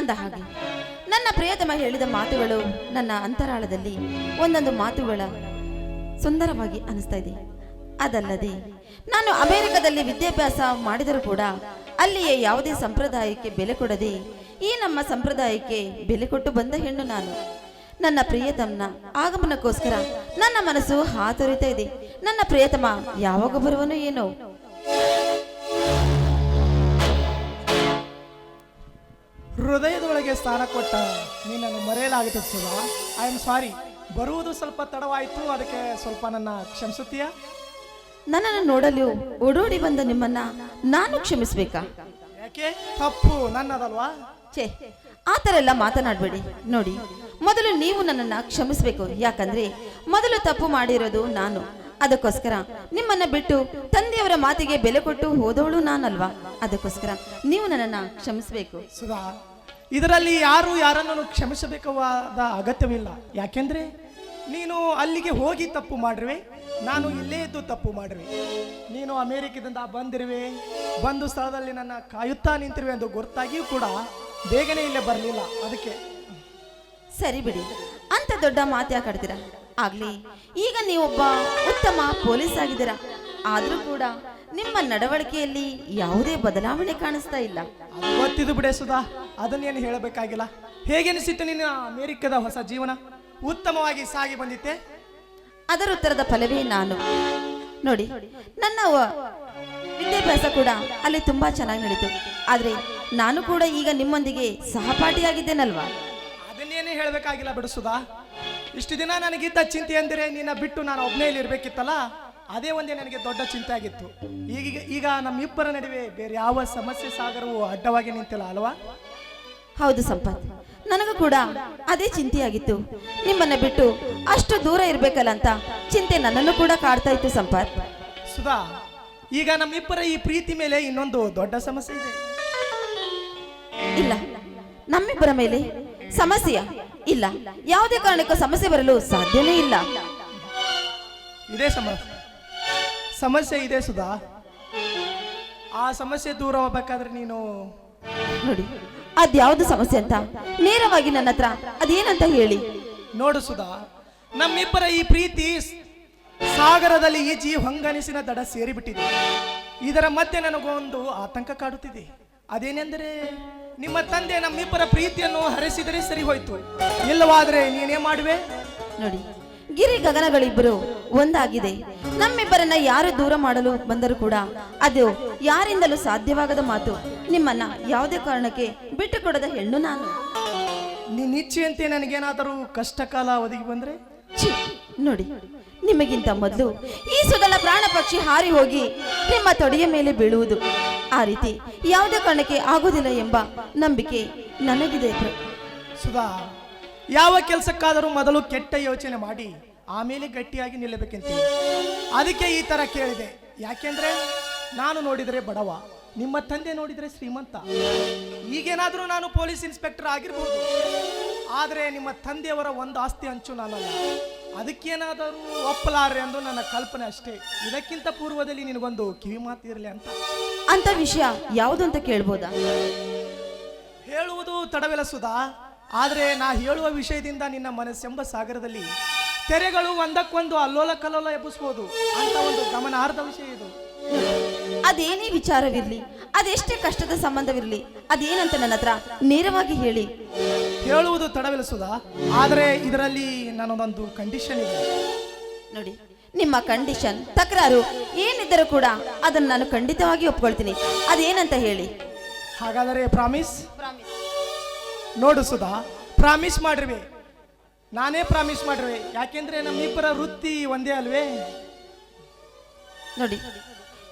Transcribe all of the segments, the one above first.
ಅಂದ ಹಾಗೆ. ನನ್ನ ಪ್ರಿಯತಮ ಹೇಳಿದ ಮಾತುಗಳು ನನ್ನ ಅಂತರಾಳದಲ್ಲಿ ಒಂದೊಂದು ಮಾತುಗಳ ಸುಂದರವಾಗಿ ಅನಿಸ್ತಾ ಇದೆ. ಅದಲ್ಲದೆ, ನಾನು ಅಮೆರಿಕದಲ್ಲಿ ವಿದ್ಯಾಭ್ಯಾಸ ಮಾಡಿದರೂ ಕೂಡ ಅಲ್ಲಿಯೇ ಯಾವುದೇ ಸಂಪ್ರದಾಯಕ್ಕೆ ಬೆಲೆ ಕೊಡದೆ ಈ ನಮ್ಮ ಸಂಪ್ರದಾಯಕ್ಕೆ ಬೆಲೆ ಕೊಟ್ಟು ಬಂದ ಹೆಣ್ಣು ನಾನು. ನನ್ನ ಪ್ರಿಯತಮ್ನ ಆಗಮನಕ್ಕೋಸ್ಕರ ನನ್ನ ಮನಸ್ಸು ಹಾತೊರಿತಾ ಇದೆ. ನನ್ನ ಪ್ರಿಯತಮ ಯಾವಾಗ ಬರುವನು ಏನೋ. ಹೃದಯದೊಳಗೆ ಸ್ಥಾನ ಕೊಟ್ಟ ನಿನ್ನನ್ನು ಮರೆಯಲಾಗುತ್ತೆ ಸುಧಾ ಐ ಆಮ್ ಸಾರಿ ಬರುವುದು ಸ್ವಲ್ಪ ತಡವಾಯಿತು. ಅದಕ್ಕೆ ಸ್ವಲ್ಪ ನನ್ನ ಕ್ಷಮಿಸುತ್ತೀಯ? ನನ್ನನ್ನು ನೋಡಲು ಓಡೋಡಿ ಬಂದ ನಿಮ್ಮನ್ನ ನಾನು ಕ್ಷಮಿಸ್ಬೇಕಾ? ಯಾಕೆ? ತಪ್ಪು. ನನ್ನದಲ್ವಾ? ಛೇ ಆ ಥರ ಎಲ್ಲ ಮಾತನಾಡಬೇಡಿ. ನೋಡಿ ಮೊದಲು ನೀವು ನನ್ನನ್ನು ಕ್ಷಮಿಸಬೇಕು. ಯಾಕಂದ್ರೆ ಮೊದಲು ತಪ್ಪು ಮಾಡಿರೋದು ನಾನು. ಅದಕ್ಕೋಸ್ಕರ ನಿಮ್ಮನ್ನ ಬಿಟ್ಟು ತಂದೆಯವರ ಮಾತಿಗೆ ಬೆಲೆ ಕೊಟ್ಟು ಹೋದವಳು ನಾನಲ್ವಾ? ಅದಕ್ಕೋಸ್ಕರ ನೀವು ನನ್ನನ್ನು ಕ್ಷಮಿಸಬೇಕು. ಸುಧಾ ಇದರಲ್ಲಿ ಯಾರು ಯಾರನ್ನು ಕ್ಷಮಿಸಬೇಕಾದ ಅಗತ್ಯವಿಲ್ಲ. ಯಾಕೆಂದ್ರೆ ನೀನು ಅಲ್ಲಿಗೆ ಹೋಗಿ ತಪ್ಪು ಮಾಡಿರುವೆ, ನಾನು ಇಲ್ಲೇ ಇದ್ದು ತಪ್ಪು ಮಾಡಿರುವೆ. ನೀನು ಅಮೇರಿಕದಿಂದ ಬಂದಿರುವೆ, ಬಂದು ಸ್ಥಳದಲ್ಲಿ ನನ್ನ ಕಾಯುತ್ತಾ ನಿಂತಿರುವೆ ಎಂದು ಗೊತ್ತಾಗಿಯೂ ಕೂಡ ಬೇಗನೆ ಇಲ್ಲೇ ಬರಲಿಲ್ಲ. ಅದಕ್ಕೆ ಸರಿ ಬಿಡಿ ಅಂತ ದೊಡ್ಡ ಮಾತು ಕಡ್ತೀರಾ ಆಗ್ಲಿ, ಈಗ ನೀವೊಬ್ಬ ಉತ್ತಮ ಪೊಲೀಸ್ ಆಗಿದ್ದೀರಾ? ಆದರೂ ಕೂಡ ನಿಮ್ಮ ನಡವಳಿಕೆಯಲ್ಲಿ ಯಾವುದೇ ಬದಲಾವಣೆ ಕಾಣಿಸ್ತಾ ಇಲ್ಲ. ಗೊತ್ತಿದ್ದು ಬಿಡೆ ಸುಧಾ ಅದನ್ನೇನು ಹೇಳಬೇಕಾಗಿಲ್ಲ. ಹೇಗೆನಿಸಿತ್ತು ನಿನ್ನ ಅಮೇರಿಕದ ಹೊಸ ಜೀವನ? ಉತ್ತಮವಾಗಿ ಸಾಗಿ ಬಂದಿತ್ತೆ. ಅದರ ಉತ್ತರದ ಫಲವೇ ನಾನು. ನೋಡಿ ನನ್ನ ವಿದ್ಯಾಭ್ಯಾಸ ಕೂಡ ಅಲ್ಲಿ ತುಂಬಾ ಚೆನ್ನಾಗಿ ನಡೀತು. ಆದ್ರೆ ನಾನು ಕೂಡ ಈಗ ನಿಮ್ಮೊಂದಿಗೆ ಸಹಪಾಠಿಯಾಗಿದ್ದೇನಲ್ವಾ? ಅದನ್ನೇನೇ ಹೇಳಬೇಕಾಗಿಲ್ಲ ಬಿಡು ಸುಧಾ. ಇಷ್ಟು ದಿನ ನನಗಿದ್ದ ಚಿಂತೆ ಅಂದರೆ ನಿನ್ನ ಬಿಟ್ಟು ನಾನು ಒಬ್ಬನೇ ಇಲ್ಲಿ ಇರಬೇಕಿತ್ತಲ್ಲ ಅದೇ ಒಂದೇ ನನಗೆ ದೊಡ್ಡ ಚಿಂತೆ ಆಗಿತ್ತು. ಈಗ ಈಗ ನಮ್ಮಿಬ್ಬರ ನಡುವೆ ಬೇರೆ ಯಾವ ಸಮಸ್ಯೆ ಸಾಗರವು ಅಡ್ಡವಾಗಿ ನಿಂತಿಲ್ಲ ಅಲ್ವಾ? ಹೌದು ಸಂಪತ್. ನನಗೂ ಕೂಡ ಅದೇ ಚಿಂತೆಯಾಗಿತ್ತು ನಿಮ್ಮನ್ನ ಬಿಟ್ಟು ಅಷ್ಟು ದೂರ ಇರಬೇಕಲ್ಲ ಅಂತ ಚಿಂತೆ ನನ್ನನ್ನು ಕೂಡ ಕಾಡ್ತಾ ಇತ್ತು ಸಂಪತ್. ಸುಧಾ ಈಗ ನಮ್ಮಿಬ್ಬರ ಈ ಪ್ರೀತಿ ಮೇಲೆ ಇನ್ನೊಂದು ದೊಡ್ಡ ಸಮಸ್ಯೆ ಇದೆ. ಇಲ್ಲ. ನಮ್ಮಿಬ್ಬರ ಮೇಲೆ ಸಮಸ್ಯೆಯ ಇಲ್ಲ. ಯಾವುದೇ ಕಾರಣಕ್ಕೂ ಸಮಸ್ಯೆ ಬರಲು ಸಾಧ್ಯನೇ ಇಲ್ಲ. ಇದೇ ಸಮಸ್ಯೆ ಸಮಸ್ಯೆ ಇದೆ ಸುಧಾ. ಆ ಸಮಸ್ಯೆ ದೂರ ಹೋಗ್ಬೇಕಾದ್ರೆ ನೀನು ನೋಡಿ ಅದ್ಯಾವುದು ಸಮಸ್ಯೆ ಅಂತ? ನೇರವಾಗಿ ನನ್ನ ಹತ್ರ ಅದೇನಂತ ಹೇಳಿ? ನೋಡು ಸುಧಾ ನಮ್ಮಿಬ್ಬರ ಈ ಪ್ರೀತಿ ಸಾಗರದಲ್ಲಿ ಈ ಜೀವ ಹೊಂಗನಿಸಿನ ದಡ ಸೇರಿಬಿಟ್ಟಿದೆ. ಇದರ ಮಧ್ಯೆ ನನಗೊಂದು ಆತಂಕ ಕಾಡುತ್ತಿದೆ. ಅದೇನೆಂದರೆ ನಿಮ್ಮ ತಂದೆ ನಮ್ಮಿಬ್ಬರ ಪ್ರೀತಿಯನ್ನು ಹರಿಸಿದರೆ ಸರಿ ಹೋಯ್ತು. ಇಲ್ಲವಾದ್ರೆ ನೀನೇ ಮಾಡುವೆ? ನೋಡಿ ಗಿರಿ ಗಗನಗಳಿಬ್ಬರು ಒಂದಾಗಿದೆ. ನಮ್ಮಿಬ್ಬರನ್ನ ಯಾರು ದೂರ ಮಾಡಲು ಬಂದರೂ ಕೂಡ ಅದು ಯಾರಿಂದಲೂ ಸಾಧ್ಯವಾಗದ ಮಾತು. ನಿಮ್ಮನ್ನ ಯಾವುದೇ ಕಾರಣಕ್ಕೆ ಬಿಟ್ಟು ಕೊಡದ ಹೆಣ್ಣು ನಾನು. ನಿನ್ನ ಇಚ್ಛೆಯಂತೆ ನನಗೇನಾದರೂ ಕಷ್ಟ ಕಾಲ ಒದಗಿ ಬಂದ್ರೆ? ಛೀ, ನೋಡಿ ನಿಮಗಿಂತ ಮೊದಲು ಈ ಸುದಲ ಪ್ರಾಣ ಪಕ್ಷಿ ಹಾರಿ ಹೋಗಿ ನಿಮ್ಮ ತೊಡೆಯ ಮೇಲೆ ಬೀಳುವುದು. ಆ ರೀತಿ ಯಾವುದೇ ಕಾರಣಕ್ಕೆ ಆಗುವುದಿಲ್ಲ ಎಂಬ ನಂಬಿಕೆ ನನಗಿದೆ ಸುಧಾ ಯಾವ ಕೆಲಸಕ್ಕಾದರೂ ಮೊದಲು ಕೆಟ್ಟ ಯೋಚನೆ ಮಾಡಿ ಆಮೇಲೆ ಗಟ್ಟಿಯಾಗಿ ನಿಲ್ಲಬೇಕಂತ ಅದಕ್ಕೆ ಈ ತರ ಕೇಳಿದೆ. ಯಾಕೆಂದ್ರೆ ನಾನು ನೋಡಿದರೆ ಬಡವ ನಿಮ್ಮ ತಂದೆ ನೋಡಿದರೆ ಶ್ರೀಮಂತ. ಈಗೇನಾದರೂ ನಾನು ಪೊಲೀಸ್ ಇನ್ಸ್ಪೆಕ್ಟರ್ ಆಗಿರ್ಬೋದು. ಆದರೆ ನಿಮ್ಮ ತಂದೆಯವರ ಒಂದು ಆಸ್ತಿ ಹಂಚು ನಾನಲ್ಲ. ಅದಕ್ಕೇನಾದರೂ ಒಪ್ಪಲಾರೆ ಎಂದು ನನ್ನ ಕಲ್ಪನೆ ಅಷ್ಟೇ. ಇದಕ್ಕಿಂತ ಪೂರ್ವದಲ್ಲಿ ನಿನಗೊಂದು ಕಿವಿ ಇರಲಿ ಅಂತ. ಅಂತ ವಿಷಯ ಯಾವುದು ಅಂತ ಕೇಳ್ಬೋದಾ? ಹೇಳುವುದು ತಡವೆಲ್ಲ ಸುಧಾ ಆದರೆ ನಾ ಹೇಳುವ ವಿಷಯದಿಂದ ನಿನ್ನ ಮನಸ್ಸೆಂಬ ಸಾಗರದಲ್ಲಿ ತೆರೆಗಳು ಒಂದಕ್ಕೊಂದು ಅಲ್ಲೋಲ ಕಲ್ಲೋಲ ಎಬ್ಬಿಸ್ಬೋದು ಅಂತ ಒಂದು ಗಮನಾರ್ಹ ವಿಷಯ ಇದು. ಅದೇನೇ ವಿಚಾರವಿರಲಿ ಅದೆಷ್ಟೇ ಕಷ್ಟದ ಸಂಬಂಧವಿರಲಿ ಅದೇನಂತ ನನ್ನ ಹತ್ರ ನೇರವಾಗಿ ಹೇಳಿ. ಹೇಳುವುದು ತಡವಿಲ್ಲ ಸುಧಾ ಆದರೆ ಇದರಲ್ಲಿ ನನ್ನದೊಂದು ಕಂಡೀಷನ್ ಇದೆ. ನೋಡಿ ನಿಮ್ಮ ಕಂಡೀಷನ್ ತಕರಾರು ಏನಿದ್ದರೂ ಕೂಡ ಅದನ್ನು ನಾನು ಖಂಡಿತವಾಗಿ ಒಪ್ಕೊಳ್ತೀನಿ. ಅದೇನಂತ ಹೇಳಿ? ಹಾಗಾದರೆ ಪ್ರಾಮಿಸ್ ಪ್ರಾಮಿಸ್ ನೋಡು ಸುಧಾ ಪ್ರಾಮಿಸ್ ಮಾಡ್ರಿ. ನಾನೇ ಪ್ರಾಮಿಸ್ ಮಾಡ್ರಿ. ಯಾಕೆಂದ್ರೆ ನಮ್ಮಿಬ್ಬರ ವೃತ್ತಿ ಒಂದೇ ಅಲ್ವೇ? ನೋಡಿ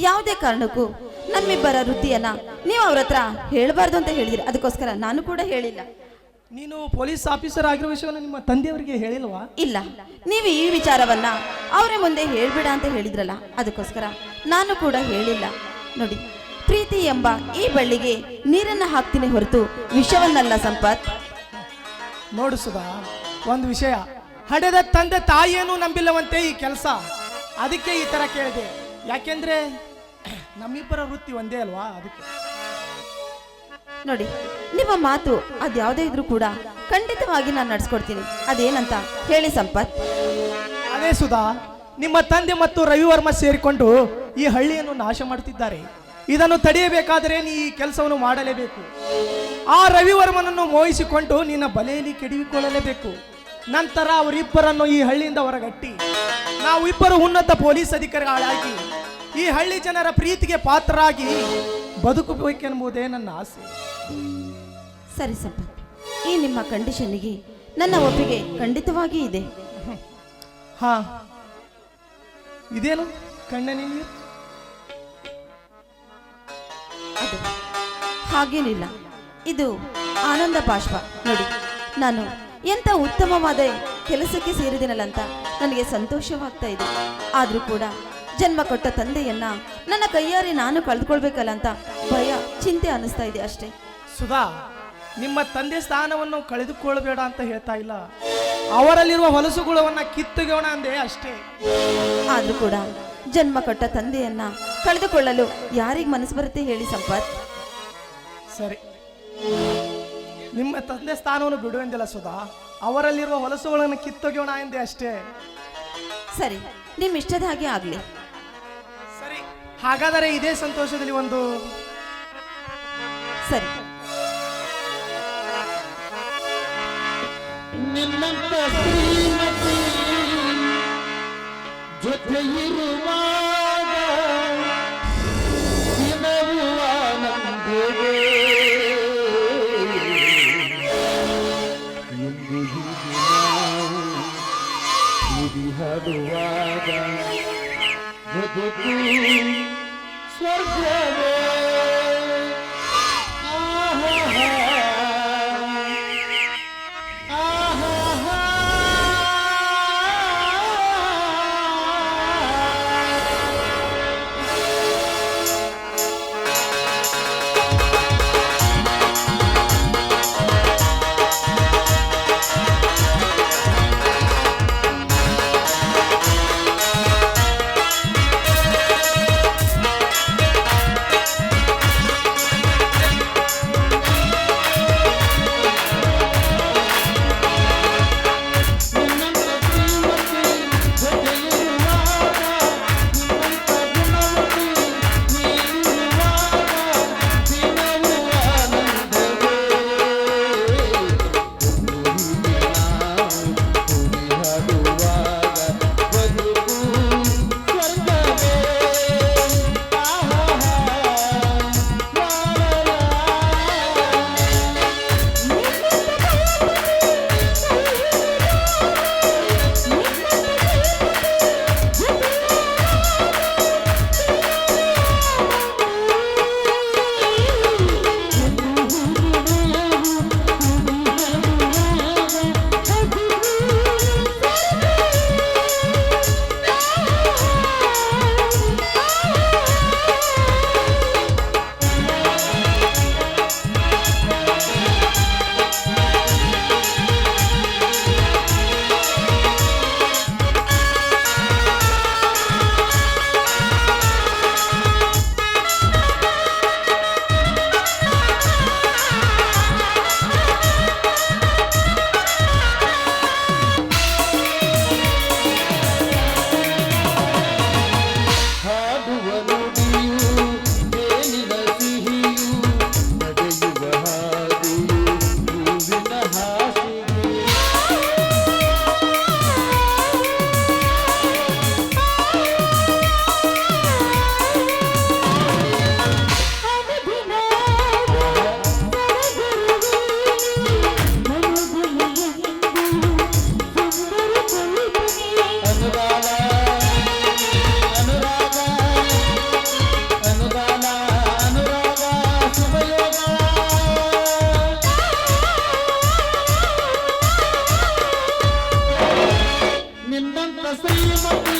ಯಾವುದೇ ಕಾರಣಕ್ಕೂ ನಮ್ಮಿಬ್ಬರ ವೃತ್ತಿಯನ್ನ ನೀವು ಅವ್ರ ಹತ್ರ ಹೇಳಬಾರ್ದು ಅಂತ ಹೇಳಿದಿರಿ. ಅದಕ್ಕೋಸ್ಕರ ನಾನು ಕೂಡ ಹೇಳಿಲ್ಲ. ನೀನು ಪೊಲೀಸ್ ಆಫೀಸರ್ ಆಗಿರೋ ವಿಷಯವನ್ನು ನಿಮ್ಮ ತಂದೆಯವರಿಗೆ ಹೇಳಿಲ್ವಾ? ಇಲ್ಲ. ನೀವು ಈ ವಿಚಾರವನ್ನ ಅವರ ಮುಂದೆ ಹೇಳ್ಬೇಡ ಅಂತ ಹೇಳಿದ್ರಲ್ಲ ಅದಕ್ಕೋಸ್ಕರ ನಾನು ಕೂಡ ಹೇಳಿಲ್ಲ. ನೋಡಿ ಪ್ರೀತಿ ಎಂಬ ಈ ಬಳ್ಳಿಗೆ ನೀರನ್ನ ಹಾಕ್ತೀನಿ ಹೊರತು ವಿಷವನ್ನಲ್ಲ ಸಂಪತ್. ನೋಡು ಸುಧಾ ಒಂದು ವಿಷಯ. ಹಡೆದ ತಂದೆ ತಾಯಿಯೇನು ನಂಬಿಲ್ಲವಂತೆ ಈ ಕೆಲಸ. ಅದಕ್ಕೆ ಈ ತರ ಕೇಳಿದೆ. ಯಾಕೆಂದ್ರೆ ನಮ್ಮಿಬ್ಬರ ವೃತ್ತಿ ಒಂದೇ ಅಲ್ವಾ ಅದಕ್ಕೆ. ನೋಡಿ ನಿಮ್ಮ ಮಾತು ಅದ್ಯಾವುದೇ ಇದ್ರೂ ಕೂಡ ಖಂಡಿತವಾಗಿ ನಾನು ನಡ್ಸ್ಕೊಡ್ತೀನಿ. ಅದೇನಂತ ಹೇಳಿ ಸಂಪತ್. ಅದೇ ಸುಧಾ ನಿಮ್ಮ ತಂದೆ ಮತ್ತು ರವಿವರ್ಮ ಸೇರಿಕೊಂಡು ಈ ಹಳ್ಳಿಯನ್ನು ನಾಶ ಮಾಡುತ್ತಿದ್ದಾರೆ ಇದನ್ನು ತಡೆಯಬೇಕಾದರೆ ನೀ ಈ ಕೆಲಸವನ್ನು ಮಾಡಲೇಬೇಕು. ಆ ರವಿವರ್ಮನನ್ನು ಮೋಹಿಸಿಕೊಂಡು ನಿನ್ನ ಬಲೆಯಲ್ಲಿ ಕೆಡವಿಕೊಳ್ಳಲೇಬೇಕು. ನಂತರ ಅವರಿಬ್ಬರನ್ನು ಈ ಹಳ್ಳಿಯಿಂದ ಹೊರಗಟ್ಟಿ. ನಾವು ಇಬ್ಬರು ಉನ್ನತ ಪೊಲೀಸ್ ಅಧಿಕಾರಿಗಳಾಗಿ ಈ ಹಳ್ಳಿ ಜನರ ಪ್ರೀತಿಗೆ ಪಾತ್ರರಾಗಿ ಬದುಕಬೇಕೆಂಬುದೇ ನನ್ನ ಆಸೆ. ಸರಿ ಸಂಪತ್ ಈ ನಿಮ್ಮ ಕಂಡೀಷನ್ನಿಗೆ ನನ್ನ ಒಪ್ಪಿಗೆ ಖಂಡಿತವಾಗಿ ಇದೆ. ಹಾ. ಇದೇನು ಕಣ್ಣನಿ ಹಾಗೇನಿಲ್ಲ. ಇದು ಆನಂದ ಬಾಷ್ಪ ನೋಡಿ ನಾನು ಎಂತ ಉತ್ತಮವಾದ ಕೆಲಸಕ್ಕೆ ಸೇರಿದಿನಲ್ಲ ಅಂತ ನನಗೆ ಸಂತೋಷವಾಗ್ತಾ ಇದೆ. ಆದರೂ ಕೂಡ ಜನ್ಮ ಕೊಟ್ಟ ತಂದೆಯನ್ನ ನನ್ನ ಕೈಯಾರೆ ನಾನು ಕಳೆದುಕೊಳ್ಬೇಕಲ್ಲ ಅಂತ ಭಯ ಚಿಂತೆ ಅನಿಸ್ತಾ ಇದೆ ಅಷ್ಟೇ. ಸುಧಾ ನಿಮ್ಮ ತಂದೆ ಸ್ಥಾನವನ್ನು ಕಳೆದುಕೊಳ್ಳಬೇಡ ಅಂತ ಹೇಳ್ತಾ ಇಲ್ಲ. ಅವರಲ್ಲಿರುವ ಹೊಲಸುಗುಳವನ್ನ ಕಿತ್ತುಗೋಣ ಅಂದೇ ಅಷ್ಟೇ. ಆದರೂ ಕೂಡ ಜನ್ಮ ಕೊಟ್ಟ ತಂದೆಯನ್ನ ಕಳೆದುಕೊಳ್ಳಲು ಯಾರಿಗೆ ಮನಸ್ಸು ಬರುತ್ತೆ ಹೇಳಿ ಸಂಪತ್. ಸರಿ. ನಿಮ್ಮ ತಂದೆ ಸ್ಥಾನವನ್ನು ಬಿಡುವಂತಿಲ್ಲ ಸುಧಾ. ಅವರಲ್ಲಿರುವ ಹೊಲಸುಗಳನ್ನು ಕಿತ್ತೊಗೆಯೋಣ ಎಂದೆ ಅಷ್ಟೇ. ಸರಿ ನಿಮ್ಮ ಇಷ್ಟದ ಹಾಗೆ ಆಗಲಿ. ಸರಿ ಹಾಗಾದರೆ ಇದೇ ಸಂತೋಷದಲ್ಲಿ ಒಂದು ಸರಿ. ನಿನ್ನಂತ ಶ್ರೀಮತಿ ಜೊತೆ ಇರುವಾಗ ಹಾಡುವಾಗ ಮೃದು ಸ್ವರ್ಗವೇ. انت زي ما انت